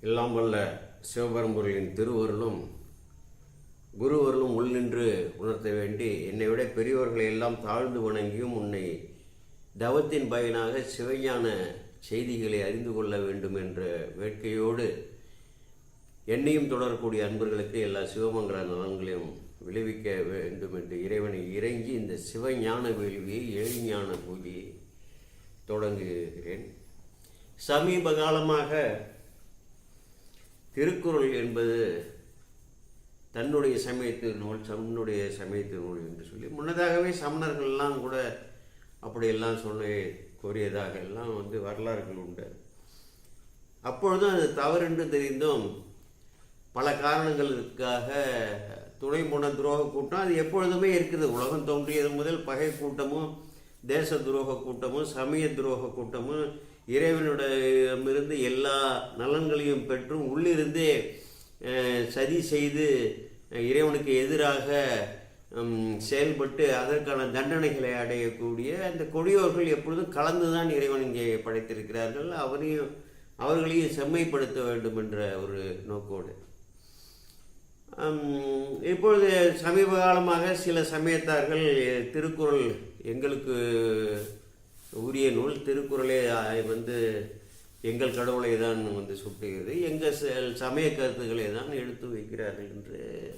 எல்லாம் வல்ல சிவபரம்பொருளின் திருவருளும் குருவருளும் உள் நின்று உணர்த்த வேண்டி என்னை விட பெரியோர்களை எல்லாம் தாழ்ந்து வணங்கியும் உன்னை தவத்தின் பயனாக சிவஞான செய்திகளை அறிந்து கொள்ள வேண்டும் என்ற வேட்கையோடு என்னையும் தொடரக்கூடிய அன்பர்களுக்கு எல்லா சிவமங்கல நலன்களையும் விளைவிக்க வேண்டும் என்று இறைவனை இறங்கி இந்த சிவஞான வேள்வியை எழிஞான பூஜையை தொடங்குகிறேன். சமீப காலமாக திருக்குறள் என்பது தன்னுடைய சமயத்து நூல் தன்னுடைய சமயத்து நூல் என்று சொல்லி முன்னதாகவே சமணர்கள்லாம் கூட அப்படியெல்லாம் சொல்லி கோரியதாக எல்லாம் வந்து வரலாறுகள் உண்டு. அப்பொழுதும் அது தவறென்று தெரிந்தும் பல காரணங்களுக்காக துணை போன துரோக கூட்டம் அது எப்பொழுதுமே இருக்குது. உலகம் தோன்றியது முதல் பகை கூட்டமும் தேச துரோக கூட்டமும் சமய துரோக கூட்டமும் இறைவனுடமிருந்து எல்லா நலன்களையும் பெற்றும் உள்ளிருந்தே சதி செய்து இறைவனுக்கு எதிராக செயல்பட்டு அதற்கான தண்டனைகளை அடையக்கூடிய அந்த கொடியோர்கள் எப்பொழுதும் கலந்துதான் இறைவன் இங்கே படைத்திருக்கிறார்கள். அவரையும் அவர்களையும் செம்மைப்படுத்த வேண்டும் என்ற ஒரு நோக்கோடு. இப்பொழுது சமீப காலமாக சில சமயத்தார்கள் திருக்குறள் எங்களுக்கு உரிய நூல் திருக்குறளே வந்து எங்கள் கடவுளை தான் வந்து சுட்டுகிறது. எங்கள் ச- சமய கருத்துக்களை தான் எடுத்து வைக்கிறார்கள் என்று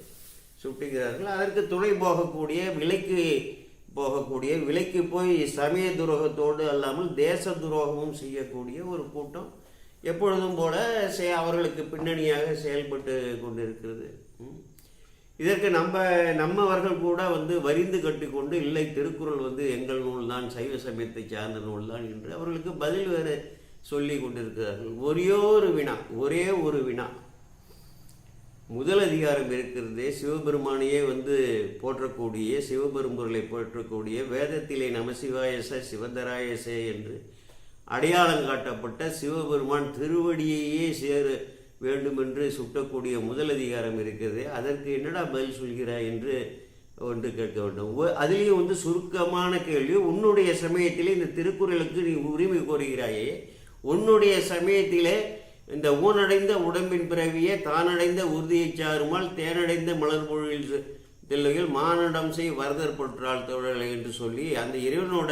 சுட்டுகிறார்கள். அதற்கு துணை போகக்கூடிய விலைக்கு போகக்கூடிய விலைக்கு போய் சமய துரோகத்தோடு அல்லாமல் தேச துரோகமும் செய்யக்கூடிய ஒரு கூட்டம் எப்பொழுதும் போல செ- அவர்களுக்கு பின்னணியாக செயல்பட்டு கொண்டிருக்கிறது. இதற்கு நம்ம நம்மவர்கள் கூட வந்து வரிந்து கட்டிக்கொண்டு இல்லை திருக்குறள் வந்து எங்கள் நூல் தான் சைவ சமயத்தை சார்ந்த நூல் தான் என்று அவர்களுக்கு பதில் வேறு சொல்லி கொண்டிருக்கிறார்கள். ஒரே ஒரு வினா ஒரே ஒரு வினா. முதல் அதிகாரம் இருக்கிறதே சிவபெருமானையே வந்து போற்றக்கூடிய சிவபெரும்பொருளை போற்றக்கூடிய வேதத்திலே நமசிவாயச சிவந்தராயசே என்று அடையாளம் காட்டப்பட்ட சிவபெருமான் திருவடியையே சேரு வேண்டுமென்று சுட்டக்கூடிய முதல் அதிகாரம் இருக்கிறது அதற்கு என்னடா பதில் சொல்கிறாய் என்று ஒன்று கேட்க வேண்டும். அதுலேயும் வந்து சுருக்கமான கேள்வி உன்னுடைய சமயத்திலே இந்த திருக்குறளுக்கு நீ உரிமை கோருகிறாயே உன்னுடைய சமயத்திலே இந்த ஊனடைந்த உடம்பின் பிறவியே தானடைந்த உறுதியை சாருமால் தேனடைந்த மலர் பொழில் தெல்லையில் மானடம் செய் வரதர் பொற்றால் தோழலை என்று சொல்லி அந்த இறைவனோட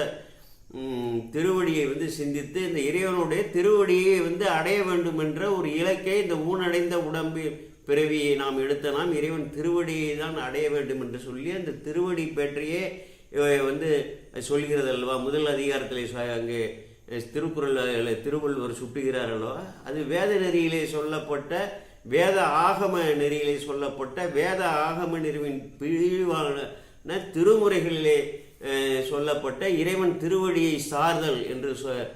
திருவடியை வந்து சிந்தித்து இந்த இறைவனுடைய திருவடியை வந்து அடைய வேண்டும் என்ற ஒரு இலக்கை இந்த ஊனடைந்த உடம்பு பிறவியை நாம் எடுத்த நாம் இறைவன் திருவடியை தான் அடைய வேண்டும் என்று சொல்லி அந்த திருவடி பற்றியே வந்து சொல்கிறது அல்லவா முதல் அதிகாரத்தில் அங்கே திருக்குறள் திருவள்ளுவர் சுட்டுகிறார் அல்லவா அது வேத நெறியிலே சொல்லப்பட்ட வேத ஆகம நெறியிலே சொல்லப்பட்ட வேத ஆகம நெறிவின் பிழிவான திருமுறைகளிலே சொல்லப்பட்ட இறைவன் திருவடியை சார்தல் என்று சொ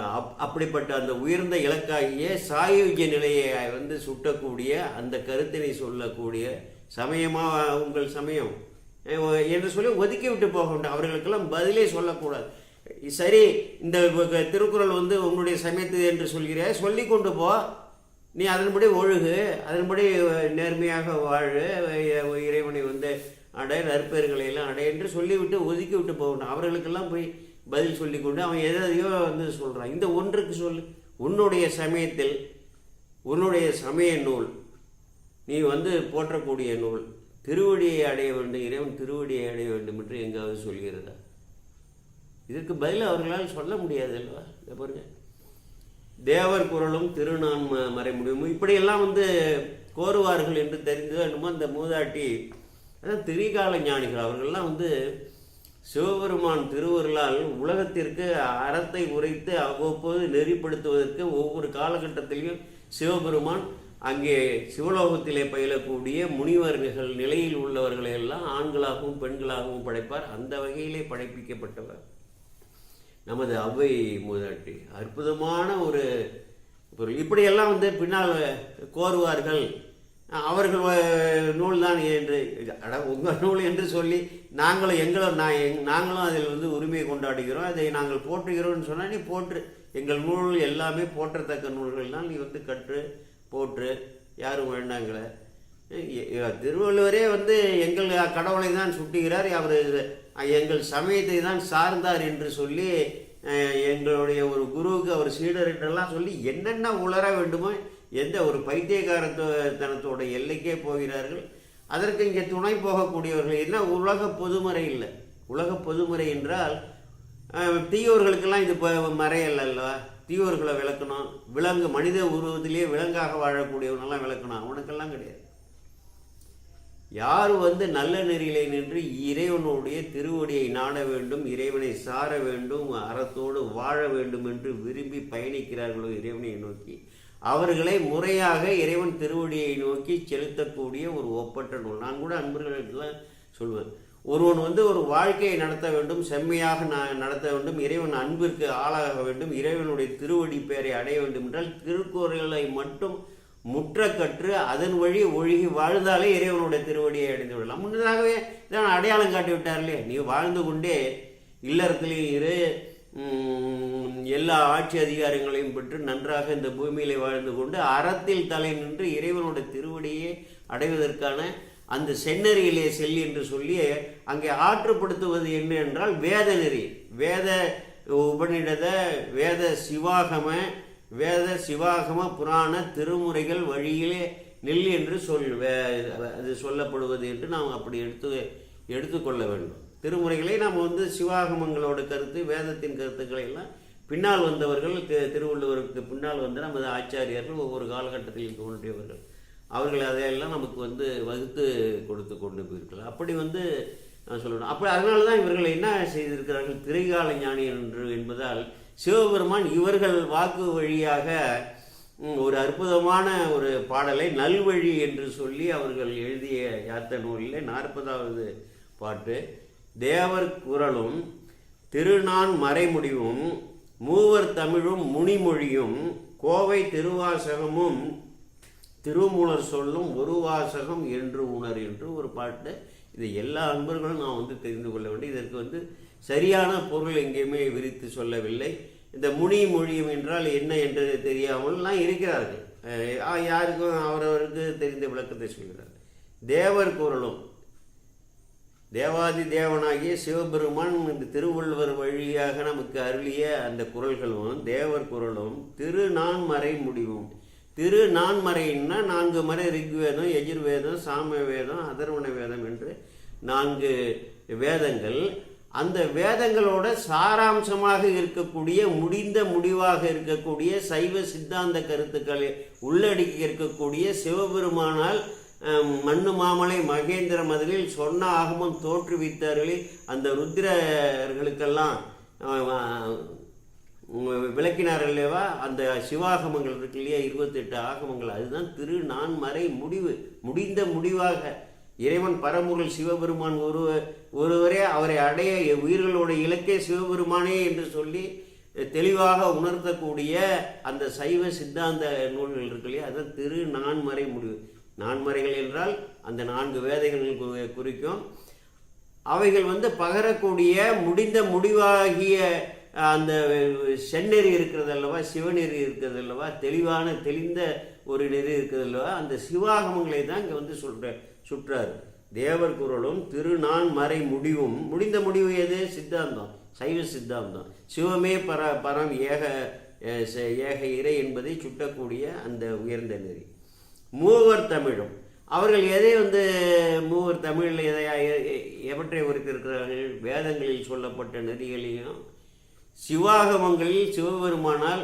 அப்- அப்படிப்பட்ட அந்த உயர்ந்த இலக்காகிய சாயுஜ நிலையை வந்து சுட்டக்கூடிய அந்த கருத்தினை சொல்லக்கூடிய சமயமாக உங்கள் சமயம்? என்று சொல்லி ஒதுக்கி விட்டு போக வேண்டும். அவர்களுக்கெல்லாம் பதிலே சொல்லக்கூடாது. சரி இந்த திருக்குறள் வந்து உன்னுடைய சமயத்து என்று சொல்கிற சொல்லி கொண்டு போ. நீ அதன்படி ஒழுகு அதன்படி நேர்மையாக வாழு. இறைவனை வந்து அடைய நற்பெயர்களை எல்லாம் அடைய என்று சொல்லிவிட்டு ஒதுக்கி விட்டு போகணும் அவர்களுக்கெல்லாம் போய் பதில் சொல்லிக்கொண்டு அவன் எதையோ வந்து சொல்கிறான் இந்த ஒன்றுக்கு சொல்லு உன்னுடைய சமயத்தில் உன்னுடைய சமய நூல் நீ வந்து போற்றக்கூடிய நூல் திருவடியை அடைய வேண்டும் இறைவன் திருவடியை அடைய வேண்டும் என்று எங்காவது சொல்கிறதா? இதற்கு பதில் அவர்களால் சொல்ல முடியாது அல்லவா? இதை பாருங்க. தேவர் குரலும் திருநான் மறைமுடியும். இப்படியெல்லாம் வந்து கோருவார்கள் என்று தெரிந்து என்னமோ அந்த மூதாட்டி அதான் திரிகால ஞானிகள் அவர்கள்லாம் வந்து சிவபெருமான் திருவருளால் உலகத்திற்கு அறத்தை உரைத்து அவ்வப்போது நெறிப்படுத்துவதற்கு ஒவ்வொரு காலகட்டத்திலையும் சிவபெருமான் அங்கே சிவலோகத்திலே பயிலக்கூடிய முனிவர்கள் நிலையில் உள்ளவர்களை எல்லாம் ஆண்களாகவும் பெண்களாகவும் படைப்பார். அந்த வகையிலே படைப்பிக்கப்பட்டவர். நமது அவ்வை மூதாட்டி அற்புதமான ஒரு இப்படியெல்லாம் வந்து பின்னால் கோருவார்கள். அவர்கள் நூல் நூல்தான் என்று அட உங்கள் நூல் என்று சொல்லி நாங்களும் எங்களும் நான் எங்- நாங்களும் அதில் வந்து உரிமையை கொண்டாடுகிறோம். அதை நாங்கள் போற்றுகிறோம்னு சொன்னால் நீ போற்று. எங்கள் நூல் எல்லாமே போற்றத்தக்க நூல்கள்லாம் நீ வந்து கற்று போற்று. யாரும் வேண்டாங்களே. திருவள்ளுவரே வந்து எங்கள் கடவுளை தான் சுட்டுகிறார். அவர் எங்கள் சமயத்தை தான் சார்ந்தார் என்று சொல்லி எங்களுடைய ஒரு குருவுக்கு அவர் சீடர்கிட்டலாம் சொல்லி என்னென்ன உளர வேண்டுமோ எந்த ஒரு பைத்தியகாரத்தனத்தோட எல்லைக்கே போகிறார்கள். அதற்கு இங்கே துணை போகக்கூடியவர்கள். என்ன? உலக பொதுமறை இல்லை. உலக பொதுமறை என்றால் தீயோர்களுக்கெல்லாம் இது மறையல்ல அல்லவா? தீயோர்களை விளக்கணும். விலங்கு மனித உருவத்திலே விலங்காக வாழக்கூடியவனெல்லாம் விளக்கணும். அவனுக்கெல்லாம் கிடையாது. யார் வந்து நல்ல நெறியிலே நின்று இறைவனுடைய திருவடியை நாட வேண்டும் இறைவனை சார வேண்டும் அறத்தோடு வாழ வேண்டும் என்று விரும்பி பயணிக்கிறார்களோ இறைவனை நோக்கி அவர்களை முறையாக இறைவன் திருவடியை நோக்கி செலுத்தக்கூடிய ஒரு ஒப்பற்ற நூல். நான் கூட அன்பர்களிடத்தில் சொல்வேன். ஒருவன் வந்து ஒரு வாழ்க்கையை நடத்த வேண்டும் செம்மையாக நான் நடத்த வேண்டும் இறைவன் அன்பிற்கு ஆளாக வேண்டும் இறைவனுடைய திருவடி பெயரை அடைய வேண்டும் என்றால் திருக்குறளை மட்டும் முற்ற கற்று அதன் வழி ஒழுகி வாழ்ந்தாலே இறைவனுடைய திருவடியை அடைந்து விடலாம். முன்னதாகவே இதான் அடையாளம் காட்டி விட்டார் இல்லையா? நீ வாழ்ந்து கொண்டே இல்லறத்திலையும் இரு எல்லா ஆட்சி அதிகாரங்களையும் பெற்று நன்றாக இந்த பூமியிலே வாழ்ந்து கொண்டு அறத்தில் தலை நின்று இறைவனுடைய திருவடியை அடைவதற்கான அந்த செந்நெறியிலே செல் என்று சொல்லி அங்கே ஆற்றுப்படுத்துவது என்ன என்றால் வேத நெறி. வேத உபநிடத வேத சிவாகம வேத சிவாகம புராண திருமுறைகள் வழியிலே நில் என்று சொல் வே- அது சொல்லப்படுவது என்று நாம் அப்படி எடுத்து எடுத்துக்கொள்ள வேண்டும். திருமுறைகளை நாம் வந்து சிவாகமங்களோட கருத்து வேதத்தின் கருத்துக்களை எல்லாம் பின்னால் வந்தவர்கள் திருவள்ளுவருக்கு பின்னால் வந்து நமது ஆச்சாரியர்கள் ஒவ்வொரு காலகட்டத்தில் தோன்றியவர்கள். அவர்கள் அதையெல்லாம் நமக்கு வந்து வகுத்து கொடுத்து கொண்டு போயிருக்கலாம் அப்படி வந்து நான் சொல்லணும். அப்படி அதனால தான் இவர்கள் என்ன செய்திருக்கிறார்கள்? திரைகால ஞானி என்று என்பதால் சிவபெருமான் இவர்கள் வாக்கு வழியாக ஒரு அற்புதமான ஒரு பாடலை நல்வழி என்று சொல்லி அவர்கள் எழுதிய யாத்த நூலில் நாற்பதாவது பாட்டு தேவர் குரலும் திருநான் மறைமுடிவும் மூவர் தமிழும் முனிமொழியும் கோவை திருவாசகமும் திருமூலர் சொல்லும் ஒரு வாசகம் என்று உணர் என்று ஒரு பாட்டு. இது எல்லா அன்பர்களும் நான் வந்து தெரிந்து கொள்ள வேண்டும். இதற்கு வந்து சரியான பொருள் எங்கேயுமே விரித்து சொல்லவில்லை. இந்த முனி மொழியும் என்றால் என்ன என்று தெரியாமல்லாம் இருக்கிறார்கள். யாருக்கும் அவரவருக்கு தெரிந்த விளக்கத்தை சொல்கிறார். தேவர் குரலும் தேவாதி தேவனாகிய சிவபெருமான் இந்த திருவள்ளுவர் வழியாக நமக்கு அருளிய அந்த குரல்களும் தேவர் குரலும் திரு நான்மறை முடிவும். திரு நான்மறைன்னா நான்கு மறை ரிக்வேதம் எஜுர்வேதம் சாம வேதம் அதர்வண வேதம் என்று நான்கு வேதங்கள். அந்த வேதங்களோட சாராம்சமாக இருக்கக்கூடிய முடிந்த முடிவாக இருக்கக்கூடிய சைவ சித்தாந்த கருத்துக்களை உள்ளடக்கி இருக்கக்கூடிய சிவபெருமானால் மண்ணு மாமலை மகேந்திர மதிலில் சொன்ன ஆகமம் தோற்றுவித்தார்களே அந்த ருத்ரர்களுக்கெல்லாம் அஹ், விளக்கினார் அந்த சிவாகமங்கள் இருக்கு இல்லையா? இருபத்தெட்டு ஆகமங்கள். அதுதான் திரு நான்மறை முடிவு. முடிந்த முடிவாக. இறைவன் பரம்பொருள் சிவபெருமான் ஒரு ஒருவரே அவரை அடைய உயிர்களோட இலக்கே சிவபெருமானே என்று சொல்லி தெளிவாக உணர்த்தக்கூடிய அந்த சைவ சித்தாந்த நூல்கள் இருக்கு இல்லையா? அதுதான் திரு நான்மறை முடிவு. நான்மறைகள் என்றால் அந்த நான்கு வேதைகள் குறிக்கும். அவைகள் வந்து பகரக்கூடிய முடிந்த முடிவாகிய அந்த செந்நெறி இருக்கிறது அல்லவா சிவநெறி இருக்கிறது அல்லவா தெளிவான தெளிந்த ஒரு நெறி இருக்கிறது அல்லவா அந்த சிவாகமங்களை தான் இங்கே வந்து சொல்ற சுற்றார். தேவர் குரலும் திருநான் மறை முடிவும் முடிந்த முடிவு எது? சித்தாந்தம் சைவ சித்தாந்தம். சிவமே பர பரம் ஏக ச- ஏக இறை என்பதை சுட்டக்கூடிய அந்த உயர்ந்த நெறி. மூவர் தமிழும். அவர்கள் எதை வந்து மூவர் தமிழில் எதை எவற்றை இருக்கிறார்கள் வேதங்களில் சொல்லப்பட்ட நெறிகளையும் சிவாகமங்களில் சிவபெருமானால்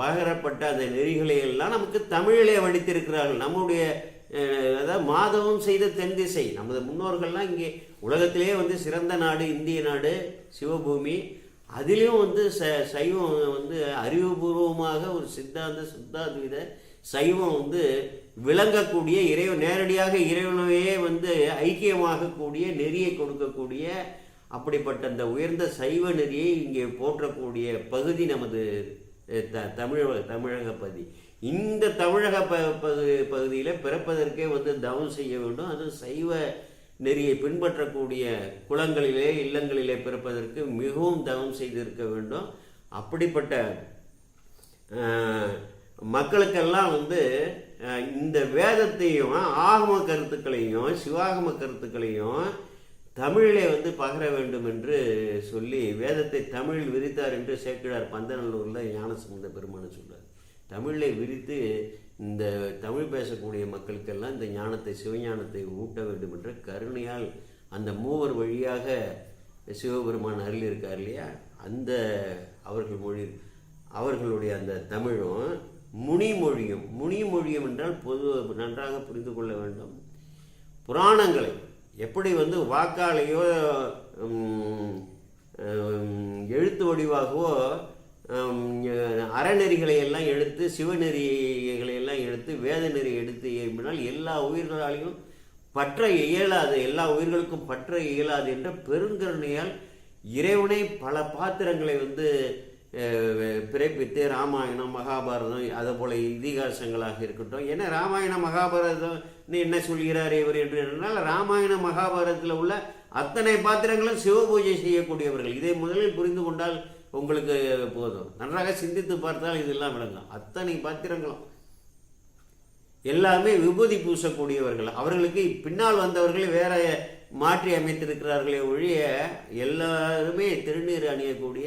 பகரப்பட்ட அந்த நெறிகளை எல்லாம் நமக்கு தமிழிலே வடித்திருக்கிறார்கள். நம்முடைய அதாவது மாதவம் செய்த தென் திசை. நமது முன்னோர்கள்லாம் இங்கே உலகத்திலே வந்து சிறந்த நாடு இந்திய நாடு சிவபூமி. அதிலும் வந்து ச சைவம் வந்து அறிவுபூர்வமாக ஒரு சித்தாந்த சுத்தாத்வித சைவம் வந்து விளங்கக்கூடிய இறைவன் நேரடியாக இறைவனையே வந்து ஐக்கியமாகக்கூடிய நெறியை கொடுக்கக்கூடிய அப்படிப்பட்ட அந்த உயர்ந்த சைவ நெறியை இங்கே போற்றக்கூடிய பகுதி நமது த தமிழக தமிழக பகுதி. இந்த தமிழக ப பகுதி பகுதியில் பிறப்பதற்கே வந்து தவம் செய்ய வேண்டும். அது சைவ நெறியை பின்பற்றக்கூடிய குளங்களிலே இல்லங்களிலே பிறப்பதற்கு மிகவும் தவம் செய்திருக்க வேண்டும். அப்படிப்பட்ட மக்களுக்கெல்லாம் வந்து இந்த வேதத்தையும் ஆகம கருத்துக்களையும் சிவாகம கருத்துக்களையும் தமிழிலே வந்து பகர வேண்டும் என்று சொல்லி வேதத்தை தமிழில் விரித்தார் என்று சேக்கிழார் பந்தநல்லூரில் ஞானசம்பந்த பெருமானு சொல்றார். தமிழை விரித்து இந்த தமிழ் பேசக்கூடிய மக்களுக்கெல்லாம் இந்த ஞானத்தை சிவஞானத்தை ஊட்ட வேண்டும் என்ற கருணையால் அந்த மூவர் வழியாக சிவபெருமான் அருள் இருக்கார் இல்லையா? அந்த அவர்கள் மொழி அவர்களுடைய அந்த தமிழும் முனிமொழியும் முனிமொழியும் என்றால் பொது நன்றாக புரிந்து கொள்ள வேண்டும். புராணங்களை எப்படி வந்து வாக்காலேயோ எழுத்து வடிவாகவோ அறநெறிகளை எல்லாம் எடுத்து சிவநெறிகளை எல்லாம் எடுத்து வேத நெறி எடுத்து இயம்பினால் எல்லா உயிர்களாலையும் பற்ற இயலாது எல்லா உயிர்களுக்கும் பற்ற இயலாது என்ற பெருங்கருணையால் இறைவனை பல பாத்திரங்களை வந்து பிறப்பித்து ராமாயணம் மகாபாரதம் அதே போல இதிகாசங்களாக இருக்கட்டும். ஏன்னா ராமாயணம் மகாபாரதம் என்ன சொல்கிறார் இவர் என்று என்றால் ராமாயண மகாபாரதத்தில் உள்ள அத்தனை பாத்திரங்களும் சிவபூஜை செய்யக்கூடியவர்கள். இதை முதலில் புரிந்து கொண்டால் உங்களுக்கு போதும். நன்றாக சிந்தித்து பார்த்தால் இதெல்லாம் விளங்கும். அத்தனை பாத்திரங்களும் எல்லாமே விபூதி பூசக்கூடியவர்கள். அவர்களுக்கு பின்னால் வந்தவர்கள் வேற மாற்றி அமைத்திருக்கிறார்களே ஒழிய எல்லாருமே திருநீர் அணியக்கூடிய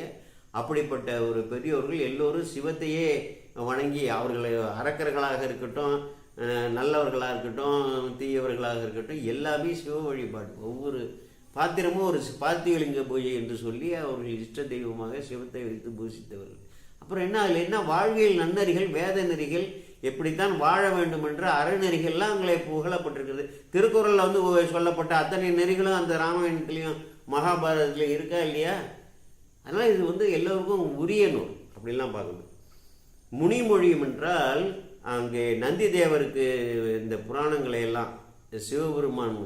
அப்படிப்பட்ட ஒரு பெரியோர்கள் எல்லோரும் சிவத்தையே வணங்கி அவர்களை அரக்கர்களாக இருக்கட்டும் நல்லவர்களாக இருக்கட்டும் தீயவர்களாக இருக்கட்டும் எல்லாமே சிவ வழிபாடு. ஒவ்வொரு பாத்திரமும் ஒரு பாத்தியலிங்க பூஜை என்று சொல்லி அவர்கள் இஷ்ட தெய்வமாக சிவத்தை வைத்து பூசித்தவர்கள். அப்புறம் என்ன அதில் என்ன? வாழ்வியல் நன்னறிகள் வேத நெறிகள் எப்படித்தான் வாழ வேண்டும் என்ற அறநெறிகள்லாம் அங்கே புகழப்பட்டிருக்கிறது. திருக்குறளில் வந்து சொல்லப்பட்ட அத்தனை நெறிகளும் அந்த ராமாயணத்துலேயும் மகாபாரதத்துலேயும் இருக்கா இல்லையா? அதனால் இது வந்து எல்லோருக்கும் உரிய நூல். அப்படிலாம் பார்க்கணும். முனிமொழியும் என்றால் அங்கே நந்தி தேவருக்கு இந்த புராணங்களை எல்லாம் சிவபெருமான்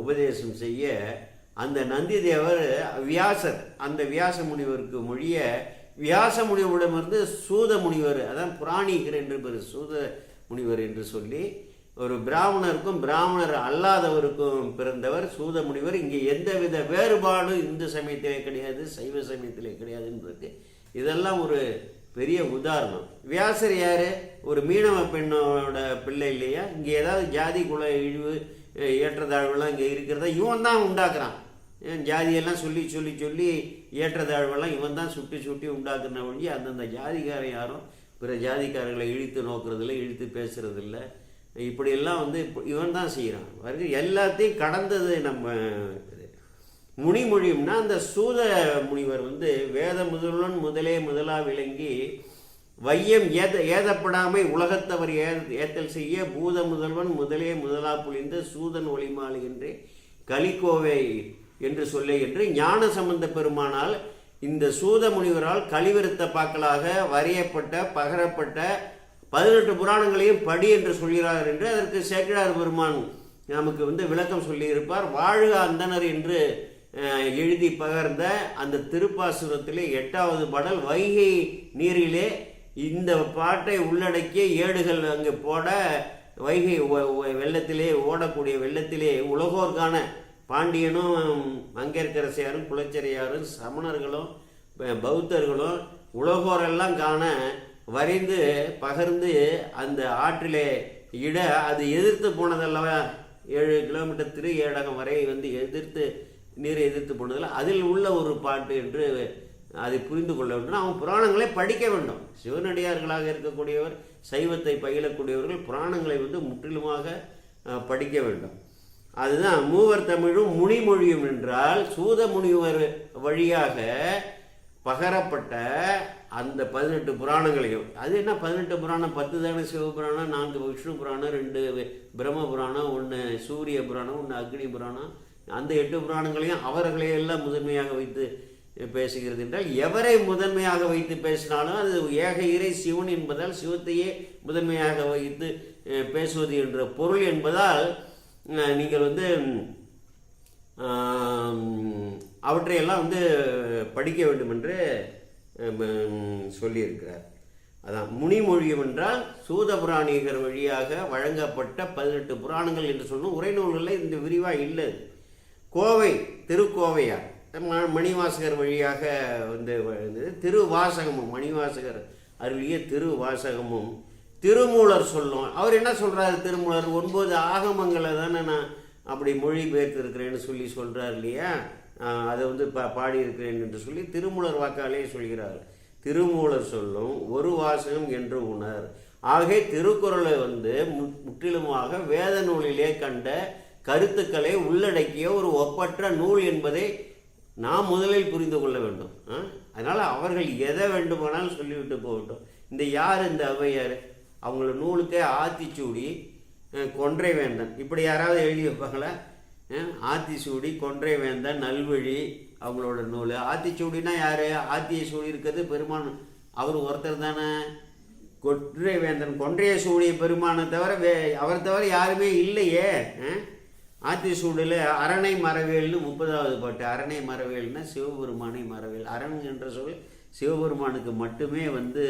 உபதேசம் செய்ய அந்த நந்தி தேவர் வியாசர் அந்த வியாச முனிவருக்கு மொழிய வியாச முனிவரிடமிருந்து சூத முனிவர் அதான் புராணிகர் என்று பெரு சூத முனிவர் என்று சொல்லி ஒரு பிராமணருக்கும் பிராமணர் அல்லாதவருக்கும் பிறந்தவர் சூத முனிவர் இங்கே எந்தவித வேறுபாடும் இந்து சமயத்திலே கிடையாது சைவ சமயத்திலே கிடையாதுன்றது இதெல்லாம் ஒரு பெரிய உதாரணம். வியாசர் யார்? ஒரு மீனவ பெண்ணோட பிள்ளை இல்லையா? இங்கே ஏதாவது ஜாதி குல இழிவு ஏற்றத்தாழ்வுலாம் இங்கே இருக்கிறதா? இவன் தான் உண்டாக்குறான். ஜாதியெல்லாம் சொல்லி சொல்லி சொல்லி ஏற்றத்தாழ்வெல்லாம் இவன் தான் சுட்டி சுட்டி உண்டாக்குன ஒழிய அந்தந்த ஜாதிக்காரன் யாரும் பிற ஜாதிக்காரர்களை இழுத்து நோக்கிறதில்ல இழுத்து பேசுறதில்லை. இப்படியெல்லாம் வந்து இவன் தான் செய்கிறான் வருது எல்லாத்தையும் கடந்தது நம்ம இது. முனிமொழியும்னா அந்த சூத முனிவர் வந்து வேத முதல்வன் முதலே முதலா விளங்கி வையம் ஏத ஏதப்படாமை உலகத்தவர் ஏ ஏத்தல் செய்ய பூத முதல்வன் முதலே முதலா புலிந்த சூதன் ஒளிமாலை என்று கலிக்கோவை என்று சொல்ல என்று ஞான சம்பந்த பெருமானால் இந்த சூத முனிவரால் கழிவிருத்த பாக்களாக வரையப்பட்ட பகரப்பட்ட பதினெட்டு புராணங்களையும் படி என்று சொல்கிறார் என்று அதற்கு சேக்கிழார் பெருமான் நமக்கு வந்து விளக்கம் சொல்லியிருப்பார். வாழ்க அந்தனர் என்று எழுதி பகர்ந்த அந்த திருப்பாசுரத்திலே எட்டாவது பாடல் வைகை நீரிலே இந்த பாட்டை உள்ளடக்கிய ஏடுகள் அங்கு போட வைகை வெள்ளத்திலே ஓடக்கூடிய வெள்ளத்திலே உலகோர்கான பாண்டியனும் மங்கையர்க்கரசியாரும் குலச்சரியாரும் சமணர்களும் பௌத்தர்களும் உலகோரெல்லாம் காண வரைந்து பகர்ந்து அந்த ஆற்றிலே இட அது எதிர்த்து போனதல்லவா? ஏழு கிலோமீட்டர் திரு ஏடகம் வரை வந்து எதிர்த்து நீரை எதிர்த்து போனதில் அதில் உள்ள ஒரு பாட்டு என்று அதை புரிந்து கொள்ள வேண்டும். அவன் புராணங்களை படிக்க வேண்டும். சிவனடியார்களாக இருக்கக்கூடியவர் சைவத்தை பயிலக்கூடியவர்கள் புராணங்களை வந்து முற்றிலுமாக படிக்க வேண்டும். அதுதான் மூவர் தமிழும் முனிமொழியும் என்றால் சூத முனிவர் வழியாக பகரப்பட்ட அந்த பதினெட்டு புராணங்களையும் அது என்ன பதினெட்டு புராணம்? பத்து தானே சிவபுராணம் நான்கு விஷ்ணு புராணம் ரெண்டு பிரம்ம புராணம் ஒன்று சூரிய புராணம் ஒன்று அக்னி புராணம். அந்த எட்டு புராணங்களையும் அவர்களையெல்லாம் முதன்மையாக வைத்து பேசுகிறது என்றால் எவரை முதன்மையாக வைத்து பேசினாலும் அது ஏக இறை சிவன் என்பதால் சிவத்தையே முதன்மையாக வைத்து பேசுவது என்ற பொருள் என்பதால் நீங்கள் வந்து அவற்றையெல்லாம் வந்து படிக்க வேண்டும் என்று சொல்லியிருக்கிறார். அதான் முனிமொழியம் என்றால் சூதபுராணிகர் வழியாக வழங்கப்பட்ட பதினெட்டு புராணங்கள் என்று சொல்லணும் உரைநூல்களில் இந்த விரிவாக இல்லை. கோவை திருக்கோவையார் மணிவாசகர் வழியாக வந்து திருவாசகமும் மணிவாசகர் அருளிய திருவாசகமும். திருமூலர் சொல்லும். அவர் என்ன சொல்கிறார் திருமூலர்? ஒன்பது ஆகமங்களை தானே நான் அப்படி மொழிபெயர்த்திருக்கிறேன்னு சொல்லி சொல்கிறார் இல்லையா? அதை வந்து பா பாடியிருக்கிறேன் என்று சொல்லி திருமூலர் வாக்காலே சொல்கிறார். திருமூலர் சொல்லும் ஒரு வாசகம் என்று உணர். ஆகவே திருக்குறளை வந்து மு- முற்றிலுமாக வேத நூலிலே கண்ட கருத்துக்களை உள்ளடக்கிய ஒரு ஒப்பற்ற நூல் என்பதை நாம் முதலில் புரிந்து கொள்ள வேண்டும். அதனால் அவர்கள் எதை வேண்டுமானாலும் சொல்லிவிட்டு போகட்டும். இந்த யார் இந்த ஔவையார் அவங்கள நூலுக்கே ஆத்திச்சூடி கொன்றை வேந்தன். இப்படி யாராவது எழுதி வைப்பாங்களா? ஆத்திசூடி கொன்றை வேந்தன் நல்வழி அவங்களோட நூல். ஆத்திச்சூடினா யார்? ஆத்திய சூடி இருக்கிறது பெருமான். அவர் ஒருத்தர் தானே. கொன்றை வேந்தன். கொன்றைய சூடிய பெருமானை தவிர வே அவர் தவிர யாருமே இல்லையே. ஆத்திசூடில் அரணை மரவேல்னு முப்பதாவது பாட்டு. அரணை மரவேல்னா சிவபெருமானை மரவேல். அரண் என்ற சொல் சிவபெருமானுக்கு மட்டுமே வந்து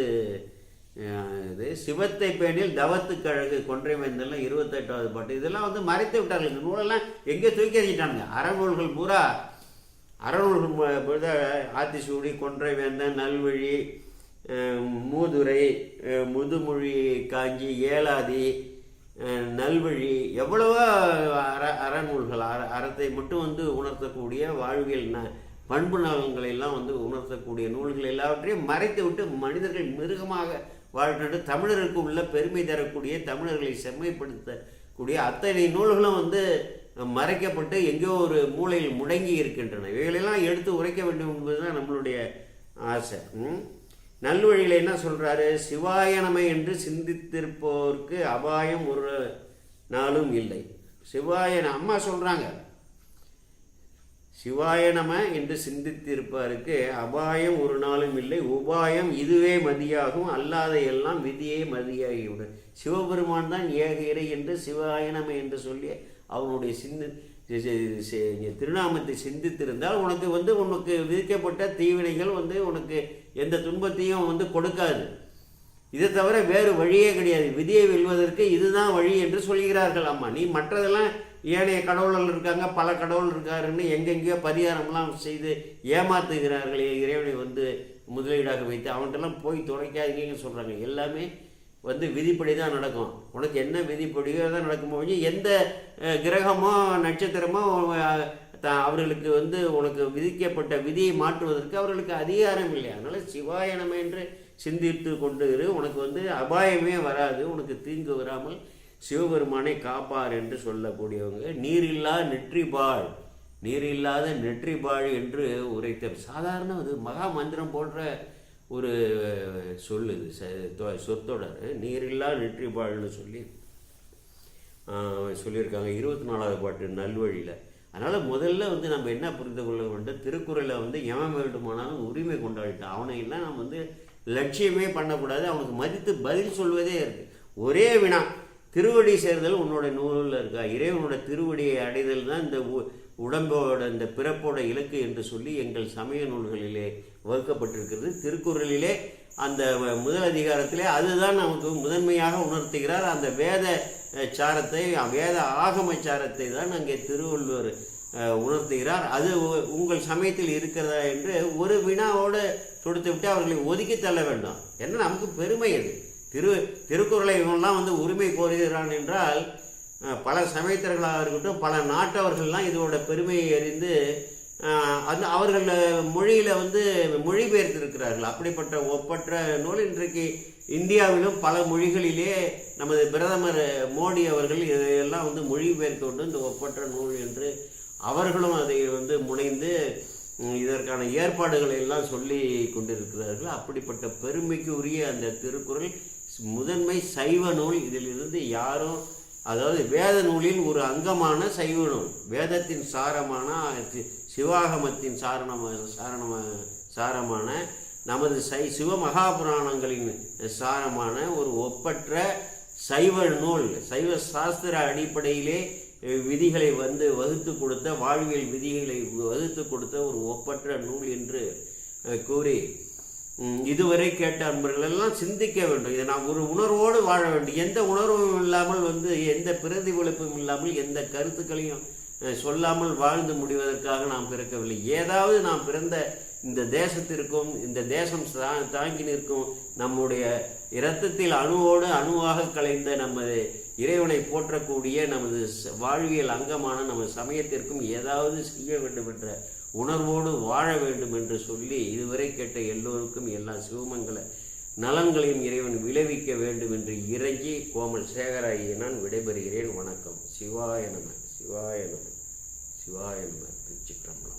இது சிவத்தை பேணில் தவத்து அழகு கொன்றை வேந்தெல்லாம் இருபத்தெட்டாவது பாட்டு. இதெல்லாம் வந்து மறைத்து விட்டார்கள். இந்த நூலெல்லாம் எங்கே தூக்கி எறிஞ்சிட்டாங்க அறநூல்கள் பூரா அறநூல்கள் ஆத்திசூடி கொன்றை வேந்தன் நல்வழி மூதுரை முதுமொழி காஞ்சி ஏலாதி நல்வழி எவ்வளவோ அற அறநூல்கள் அற அறத்தை மட்டும் வந்து உணர்த்தக்கூடிய வாழ்வியல் ந பண்பு நலன்களை எல்லாம் வந்து உணர்த்தக்கூடிய நூல்கள் எல்லாவற்றையும் மறைத்து விட்டு மனிதர்கள் மிருகமாக வாழ்கின்ற தமிழருக்கு உள்ள பெருமை தரக்கூடிய தமிழர்களை செம்மைப்படுத்தக்கூடிய அத்தனை நூல்களும் வந்து மறைக்கப்பட்டு எங்கேயோ ஒரு மூலையில் முடங்கி இருக்கின்றன. இவைகளெல்லாம் எடுத்து உரைக்க வேண்டும் என்பதுதான் நம்மளுடைய ஆசை. நல்வழியில் என்ன சொல்கிறாரு சிவாயனமை என்று சிந்தித்திருப்போருக்கு அபாயம் ஒரு நாளும் இல்லை. சிவாயன அம்மா சொல்கிறாங்க சிவாய நம என்று சிந்தித்திருப்பாருக்கு அபாயம் ஒரு நாளும் இல்லை. உபாயம் இதுவே மதியாகும். அல்லாத எல்லாம் விதியே மதியாகிவிடும். சிவபெருமான் தான் ஏக இறை என்று சிவாய நம என்று சொல்லி அவனுடைய சிந்து திருநாமத்தை சிந்தித்திருந்தால் உனக்கு வந்து உனக்கு விதிக்கப்பட்ட தீவினைகள் வந்து உனக்கு எந்த துன்பத்தையும் வந்து கொடுக்காது. இதை தவிர வேறு வழியே கிடையாது. விதியை வெல்வதற்கு இதுதான் வழி என்று சொல்கிறார்கள். அம்மா நீ மற்றதெல்லாம் ஏனைய கடவுள்கள் இருக்காங்க பல கடவுள் இருக்காருன்னு எங்கெங்கேயோ பரிகாரம்லாம் செய்து ஏமாத்துகிறார்களே. இறைவனை வந்து முதலீடாக வைத்து அவன்கிட்டலாம் போய் துடைக்காதீங்கன்னு சொல்கிறாங்க எல்லாமே வந்து விதிப்படி தான் நடக்கும். உனக்கு என்ன விதிப்படியோ தான் நடக்கும் போது எந்த கிரகமோ நட்சத்திரமோ த- அவர்களுக்கு வந்து உனக்கு விதிக்கப்பட்ட விதியை மாற்றுவதற்கு அவர்களுக்கு அதிகாரம் இல்லை. அதனால் சிவாயணம் என்று சிந்தித்து கொண்டு இரு. உனக்கு வந்து அபாயமே வராது. உனக்கு தீங்கு வராமல் சிவபெருமானை காப்பார் என்று சொல்லக்கூடியவங்க நீரில்லா நெற்றிபாள் நீரில்லாத நெற்றிபாள் என்று உரைத்த சாதாரண அது மகா மந்திரம் போன்ற ஒரு சொல் இது. ச- தொ- சொற்றொடர் நீரில்லா நெற்றிபாள்னு சொல்லி சொல்லியிருக்காங்க. இருபத்தி நாலாவது பாட்டு நல்வழியில். அதனால் முதல்ல வந்து நம்ம என்ன புரிந்து கொள்ள வேண்டும்? திருக்குறளை வந்து எவன் வேண்டுமானாலும் உரிமை கொண்டாடிட்டான் அவனை எல்லாம் நம்ம வந்து லட்சியமே பண்ணக்கூடாது. அவனுக்கு மதித்து பதில் சொல்வதே இருக்குது ஒரே வினா. திருவடி சேர்தல் உன்னோட நூலில் இருக்கா? இறைவனோட திருவடியை அடைதல் தான் இந்த உ- உடம்போட இந்த பிறப்போட இலக்கு என்று சொல்லி எங்கள் சமய நூல்களிலே வகுக்கப்பட்டிருக்கிறது. திருக்குறளிலே அந்த வ- முதல் அதிகாரத்திலே அதுதான் நமக்கு முதன்மையாக உணர்த்துகிறார். அந்த வேத சாரத்தை வேத ஆகம சாரத்தை தான் அங்கே திருவள்ளுவர் உணர்த்துகிறார். அது உ- உங்கள் சமயத்தில் இருக்கிறதா என்று ஒரு வினாவோடு தொடுத்து விட்டு அவர்களை ஒதுக்கி தள்ள வேண்டும். ஏன்னா நமக்கு பெருமை அது. திரு திருக்குறளை இவன்லாம் வந்து உரிமை கோருகிறான் என்றால் பல சமயத்தர்களாக இருக்கட்டும் பல நாட்டவர்கள்லாம் இதோட பெருமையை அறிந்து அந்த அவர்கள் மொழியில் வந்து மொழிபெயர்த்திருக்கிறார்கள். அப்படிப்பட்ட ஒப்பற்ற நூல் இன்றைக்கு இந்தியாவிலும் பல மொழிகளிலே நமது பிரதமர் மோடி அவர்கள் இதையெல்லாம் வந்து மொழிபெயர்த்து கொண்டு இந்த ஒப்பற்ற நூல் என்று அவர்களும் அதை வந்து முனைந்து இதற்கான ஏற்பாடுகளை எல்லாம் சொல்லி கொண்டிருக்கிறார்கள். அப்படிப்பட்ட பெருமைக்கு உரிய அந்த திருக்குறள் முதன்மை சைவ நூல். இதிலிருந்து யாரும் அதாவது வேத நூலின் ஒரு அங்கமான சைவ நூல். வேதத்தின் சாரமான சி- சிவாகமத்தின் சாரணம சாரணம சாரமான நமது சை சிவ மகாபுராணங்களின் சாரமான ஒரு ஒப்பற்ற சைவ நூல். சைவ சாஸ்திர அடிப்படையிலே விதிகளை வந்து வகுத்து கொடுத்த வாழ்வியல் விதிகளை வகுத்து கொடுத்த ஒரு ஒப்பற்ற நூல் என்று கூறி இதுவரை கேட்ட அன்பர்கள் எல்லாம் சிந்திக்க வேண்டும். இதை நாம் ஒரு உணர்வோடு வாழ வேண்டும். எந்த உணர்வும் இல்லாமல் வந்து எந்த பிரதிபலிப்பும் இல்லாமல் எந்த கருத்துக்களையும் சொல்லாமல் வாழ்ந்து முடிவதற்காக நாம் பிறக்கவில்லை. ஏதாவது நாம் பிறந்த இந்த தேசத்திற்கும் இந்த தேசம் தாங்கி நிற்கும் நம்முடைய இரத்தத்தில் அணுவோடு அணுவாக கலைந்த நமது இறைவனை போற்றக்கூடிய நமது வாழ்வியல் அங்கமான நமது சமயத்திற்கும் ஏதாவது செய்ய வேண்டும் என்ற உணர்வோடு வாழ வேண்டும் என்று சொல்லி இதுவரை கேட்ட எல்லோருக்கும் எல்லா சிவமங்கல நலன்களையும் இறைவன் விளைவிக்க வேண்டும் என்று இறங்கி கோமல் சேகராகிய நான் விடைபெறுகிறேன். வணக்கம். சிவாய நம. சிவாய நம. சிவாய நம. திருச்சிற்றம்பலம்.